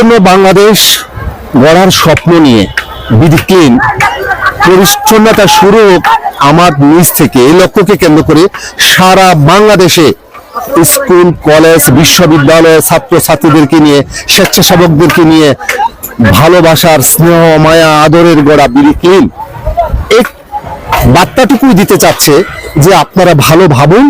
পরিচ্ছন্ন বাংলাদেশ গড়ার স্বপ্ন নিয়ে বিধি ক্লিন পরিচ্ছন্নতা শুরু হোক আমার নিজ থেকে। এই লক্ষ্যকে কেন্দ্র করে সারা বাংলাদেশে স্কুল, কলেজ বিশ্ববিদ্যালয় ছাত্রছাত্রীদেরকে নিয়ে, স্বেচ্ছাসেবকদেরকে নিয়ে ভালোবাসার স্নেহ, মায়া, আদরের গড়া বিধি ক্লিন এই বার্তাটুকুই দিতে চাচ্ছে যে আপনারা ভালো ভাবুন,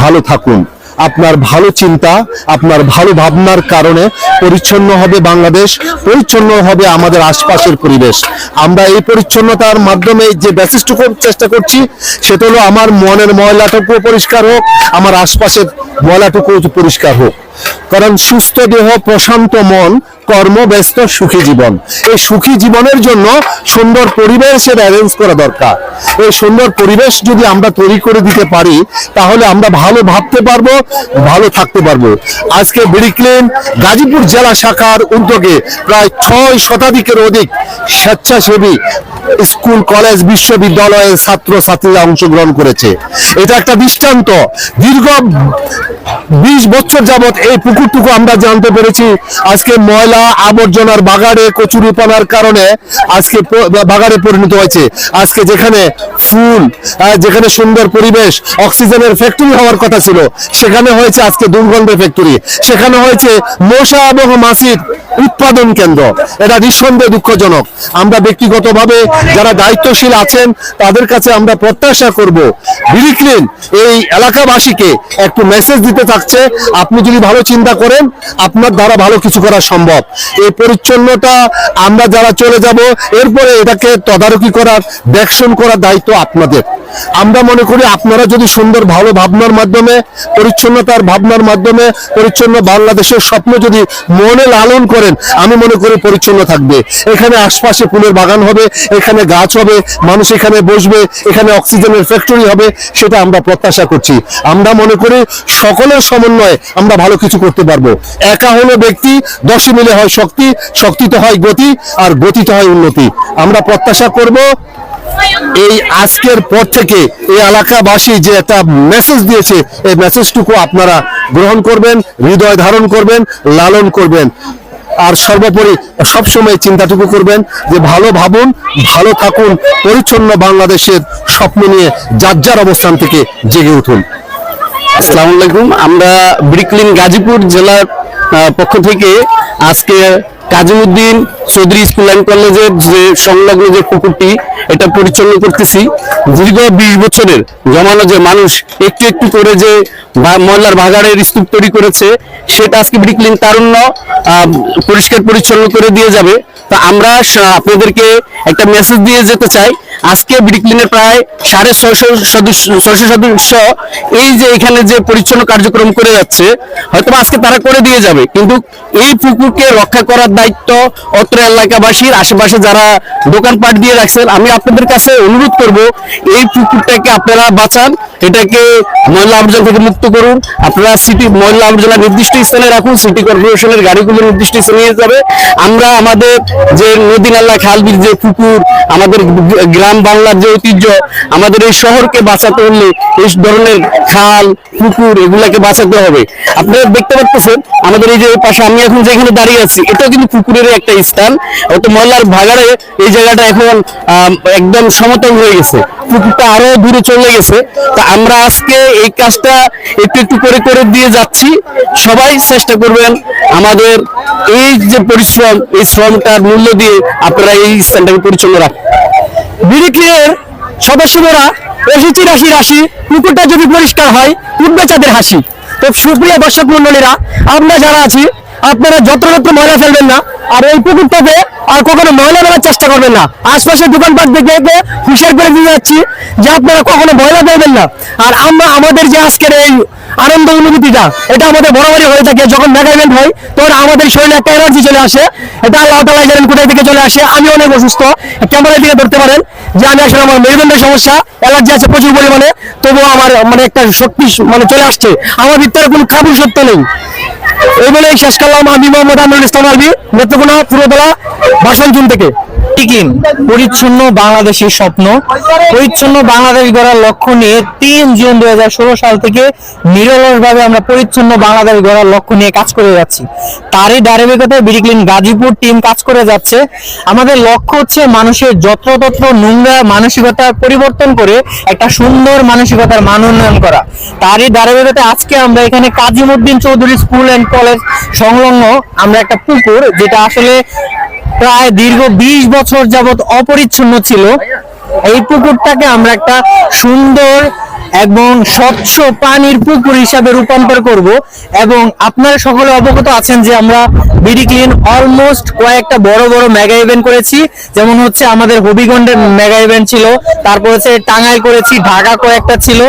ভালো থাকুন। আপনার ভালো চিন্তা, আপনার ভালো ভাবনার কারণে পরিচ্ছন্ন হবে বাংলাদেশ, পরিচ্ছন্ন হবে আমাদের আশপাশের পরিবেশ। আমরা এই পরিচ্ছন্নতার মাধ্যমে যে মেসেজটুকু চেষ্টা করছি, সেটা হলো আমার মনের ময়লাটুকু পরিষ্কার হোক, আমার আশপাশের ময়লাটুকু পরিষ্কার হোক। কারণ সুস্থ দেহ, প্রশান্ত মন কর্মব্যস্ত সুখী জীবন। এই সুখী জীবনের জন্য সুন্দর পরিবেশের অ্যারেঞ্জ করা দরকার। এই সুন্দর পরিবেশ যদি আমরা তৈরি করে দিতে পারি, তাহলে আমরা ভালো ভাবতে পারব, ভালো থাকতে পারব। আজকে বিড়িক্লিন গাজীপুর জেলা শাখার উদ্যোগে প্রায় ছয় শতাধিকের অধিক স্বেচ্ছাসেবী স্কুল, কলেজ, বিশ্ববিদ্যালয়ের ছাত্র ছাত্রীরা অংশগ্রহণ করেছে। এটা একটা দৃষ্টান্ত। দীর্ঘ বিশ বছর যাবত এই পুকুরটুকু আমরা জানতে পেরেছি, আজকে ময়লা আবর্জনার বাগাড়ে কচুরিপানার কারণে আজকে বাগাড়ে পরিণত হয়েছে। আজকে যেখানে ফুল যেখানে সুন্দর পরিবেশ, অক্সিজেনের ফ্যাক্টরি হওয়ার কথা ছিল, সেখানে হয়েছে আজকে দুর্গন্ধের ফ্যাক্টরি। সেখানে হয়েছে মশা এবং মাছির উৎপাদন কেন্দ্র। এটা নিঃসন্দেহে দুঃখজনক। আমরা ব্যক্তিগতভাবে যারা দায়িত্বশীল আছেন, তাদের কাছে আমরা প্রত্যাশা করব বিরিক্লিন এই এলাকাবাসীকে একটু মেসেজ দিতে থাকছে। আপনি যদি ভালো চিন্তা করেন, আপনার দ্বারা ভালো কিছু করা সম্ভব। এই পরিচ্ছন্নতা আমরা যারা চলে যাব, এরপরে এটাকে তদারকি করার দেখশন করার দায়িত্ব আপনাদের। আমরা মনে করি আপনারা যদি সুন্দর, ভালো ভাবনার মাধ্যমে, পরিচ্ছন্নতার ভাবনার মাধ্যমে, পরিচ্ছন্ন বাংলাদেশের স্বপ্ন যদি মনে লালন করেন, আমি মনে করি পরিচ্ছন্ন থাকবে। এখানে আশপাশে ফুলের বাগান হবে, এখানে গাছ হবে, মানুষ এখানে বসবে, এখানে অক্সিজেনের ফ্যাক্টরি হবে, সেটা আমরা প্রত্যাশা করছি। আমরা মনে করি সকলের সমন্বয়ে আমরা ভালো কিছু করতে পারব। একা হলো ব্যক্তি, দশে মিলে হয় শক্তি শক্তিতে হয় গতি, আর গতিতে হয় উন্নতি। আমরা প্রত্যাশা করব এই আজকের পর থেকে এই এলাকাবাসী যে একটা মেসেজ দিয়েছে, এই মেসেজটুকু আপনারা গ্রহণ করবেন, হৃদয় ধারণ করবেন, লালন করবেন। আর সর্বোপরি সবসময় চিন্তাটুকু করবেন যে ভালো ভাবুন, ভালো থাকুন, পরিচ্ছন্ন বাংলাদেশের স্বপ্ন নিয়ে যার যার অবস্থান থেকে জেগে উঠুন। আসসালামু আলাইকুম। আমরা ব্রিকলিন গাজীপুর জেলার পক্ষ থেকে আজকে কাজিমুদ্দিন চৌধুরী স্কুল অ্যান্ড কলেজের যে সংলগ্ন যে পুকুরটি এটা পরিচালনা করতেছি। দীর্ঘ বিশ বছরের জমানো যে মানুষ, একটু একটু করে যে ময়লার ভাগাড়ের স্তূপ তৈরি করেছে, সেটা আজকে ব্রিকলিন তারুণ্য পরিষ্কার পরিচ্ছন্ন করে দিয়ে যাবে। তা আমরা আপনাদেরকে একটা মেসেজ দিয়ে যেতে চাই। আজকে ব্রিকলিনের প্রায় সাড়ে ছয়শো সদস্য ছয়শো সদস্য এই যে এখানে যে পরিচ্ছন্ন কার্যক্রম করে যাচ্ছে হয়তো আজকে তারা করে দিয়ে যাবে। কিন্তু এই পুকুরকে রক্ষা করার দায়িত্ব অত্র এলাকাবাসীর, আশেপাশে যারা দোকানপাট দিয়ে রাখছেন, আমি আপনাদের কাছে অনুরোধ করব, এই পুকুরটাকে আপনারা বাঁচান, এটাকে ময়লা আবর্জনা থেকে মুক্ত করুন। আপনারা সিটি, ময়লা আবর্জনা নির্দিষ্ট স্থানে রাখুন, সিটি কর্পোরেশনের গাড়িগুলো নির্দিষ্ট স্থানে নিয়ে যাবে। আমরা আমাদের যে নদী নালা খাল বিল যে পুকুর, আমাদের গ্রাম বাংলার যে ঐতিহ্য, আমাদের এই শহরকে বাঁচাতে হলে এই ধরনের খাল, পুকুর, এগুলাকে বাঁচাতে হবে। আপনারা দেখতে পাচ্ছেন, আমাদের এই যে পাশে আমি এখন যেখানে দাঁড়িয়ে আছি, এটাও কিন্তু পুকুরের একটা স্থান। অত ময়লার ভাগাড়ে এই জায়গাটা এখন একদম সমতল হয়ে গেছে। পুকুরটা আরও দূরে চলে গেছে। তা আমরা আজকে এই কাজটা একটু একটু করে করে দিয়ে যাচ্ছি। সবাই চেষ্টা করবেন আমাদের এই যে পরিশ্রম, এই শ্রমটার মূল্য দিয়ে আপনারা এই স্থানটাকে পরিচ্ছন্ন রাখেন। বিরিক্রিয়ের সদস্যরা এসেছি রাশি রাশি, পুকুরটা যদি পরিষ্কার হয়, উঠবে হাসি। তো সুপ্রিয় দর্শক মন্ডলীরা আমরা যারা আছি আপনারা যত্রযত্র ময়লা ফেলবেন না, আর এই পুকুরটাতে আর কখনো ময়লা ফেলার চেষ্টা করবেন না। আশপাশের দোকানপাট দেখে হুঁশিয়ার করে দিয়ে যাচ্ছি যে আপনারা কখনো ময়লা ফেলবেন না। আর আমরা, আমাদের যে আজকের এই আনন্দ অনুভূতিটা, এটা আমাদের বরাবরই হয়ে থাকে। যখন মেগা হয়, তখন আমাদের শরীরে একটা এনার্জি চলে আসে। এটা আল্লাহ তালা জানেন কোথায় থেকে চলে আসে। আমি অনেক অসুস্থ। ক্যামেরা দিকে ধরতে পারেন যে আমি আসলে আমার মেরুদণ্ডের সমস্যা। অ্যালার্জি আছে প্রচুর পরিমাণে। তবুও আমার মানে একটা শক্তি মানে চলে আসছে। আমার ভিতরে কোনো কাবু সত্য নেই। এই বলে শেষ করলাম। আমি মোহাম্মদ আমিরুল ইসলাম আলবি নেত্রকোনা পুরোতলা বাসন্তুন থেকে। টিকিম পরিচ্ছন্ন বাংলাদেশের স্বপ্ন। পরিচ্ছন্ন বাংলাদেশ গড়ার লক্ষ্য নিয়ে তিন জুন দুই সাল থেকে নিরলসভাবে আমরা পরিচ্ছন্ন বাংলাদেশ গড়ার লক্ষ্য নিয়ে কাজ করে যাচ্ছি। তারই ধারাবাহিকতায় বিডিক্লিন গাজীপুর টিম কাজ করে যাচ্ছে। আমাদের লক্ষ্য হচ্ছে মানুষের যত্রতত্র নোংরা মানসিকতার পরিবর্তন করে একটা সুন্দর মানসিকতার মান উন্নয়ন করা। তারই ধারাবাহিকতায় আজকে আমরা এখানে Kazimuddin Chowdhury school and college সংলগ্ন আমরা একটা পুকুর, যেটা আসলে প্রায় দীর্ঘ বিশ বছর যাবত অপরিচ্ছন্ন ছিল। এই পুকুরটাকে আমরা একটা সুন্দর এবং স্বচ্ছ পানির পুকুর হিসাবে রূপান্তর করব এবং আপনারা সকলে অবগত আছেন যে আমরা বিডি ক্লিন অলমোস্ট কয়েকটা বড় বড় মেগা ইভেন্ট করেছি। যেমন হচ্ছে আমাদের হবিগঞ্জের মেগা ইভেন্ট ছিল তারপর হচ্ছে টাঙ্গাইল করেছি ঢাকা কয়েকটা ছিল।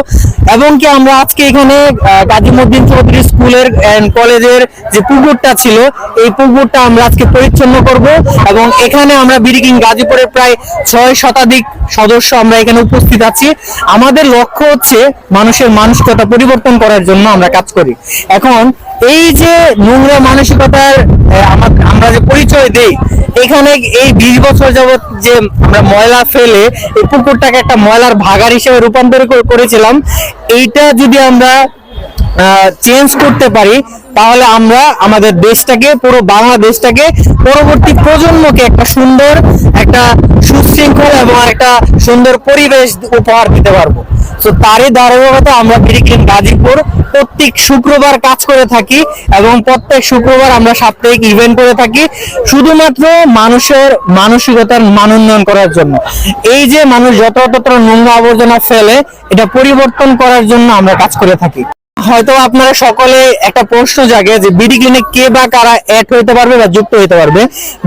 এবং কি আমরা আজকে এখানে আহ, কাজীমুদ্দিন চৌধুরী স্কুলের এন্ড কলেজের যে পুকুরটা ছিল এই পুকুরটা আমরা আজকে পরিচ্ছন্ন করব এবং এখানে আমরা বিরিকিং গাজীপুরের প্রায় ছয় শতাধিক সদস্য আমরা এখানে উপস্থিত আছি। আমাদের লক্ষ্য হচ্ছে মানুষের মানসিকতা পরিবর্তন করার জন্য আমরা কাজ করি। এখন এই যে নোংরা মানসিকতার আমরা যে পরিচয় দেই, এখানে এই বিশ বছর যাবৎ যে আমরা ময়লা ফেলে এই পুকুরটাকে একটা ময়লার ভাগার হিসেবে রূপান্তর করেছিলাম, এইটা যদি আমরা চেঞ্জ করতে পারি, তাহলে আমরা আমাদের দেশটাকে, পুরো বাংলাদেশটাকে, পরবর্তী প্রজন্মকে একটা সুন্দর, একটা সুশৃঙ্খল এবং একটা সুন্দর পরিবেশ উপহার দিতে পারব। তো তারই ধারাবাহিকতা আমরা বিরিক্লিন গাজীপুর প্রত্যেক শুক্রবার কাজ করে থাকি এবং প্রত্যেক শুক্রবার আমরা সাপ্তাহিক ইভেন্ট করে থাকি, শুধুমাত্র মানুষের মানসিকতার মান উন্নয়ন করার জন্য। এই যে মানুষ যত্রতত্র নোংরা আবর্জনা ফেলে, এটা পরিবর্তন করার জন্য আমরা কাজ করে থাকি। হয়তো আপনারা সকলে একটা প্রশ্ন জাগে যে বিডি ক্লিনে কে বা কারা অ্যাড হইতে পারবে বা যুক্ত হইতে পারবে?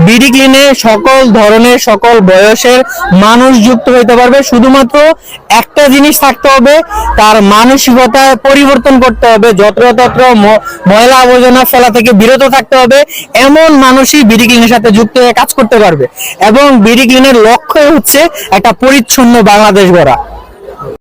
বিডি ক্লিনে সকল ধরনের, সকল বয়সের মানুষ যুক্ত হইতে পারবে। শুধুমাত্র একটা জিনিস থাকতে হবে, তার মানসিকতা পরিবর্তন করতে হবে, যত্রতত্র ময়লা আবর্জনা ফেলা থেকে বিরত থাকতে হবে, এমন মানুষই বিডি ক্লিনের সাথে যুক্ত হয়ে কাজ করতে পারবে। এবং বিডি ক্লিনের লক্ষ্য হচ্ছে একটা পরিচ্ছন্ন বাংলাদেশ গড়া।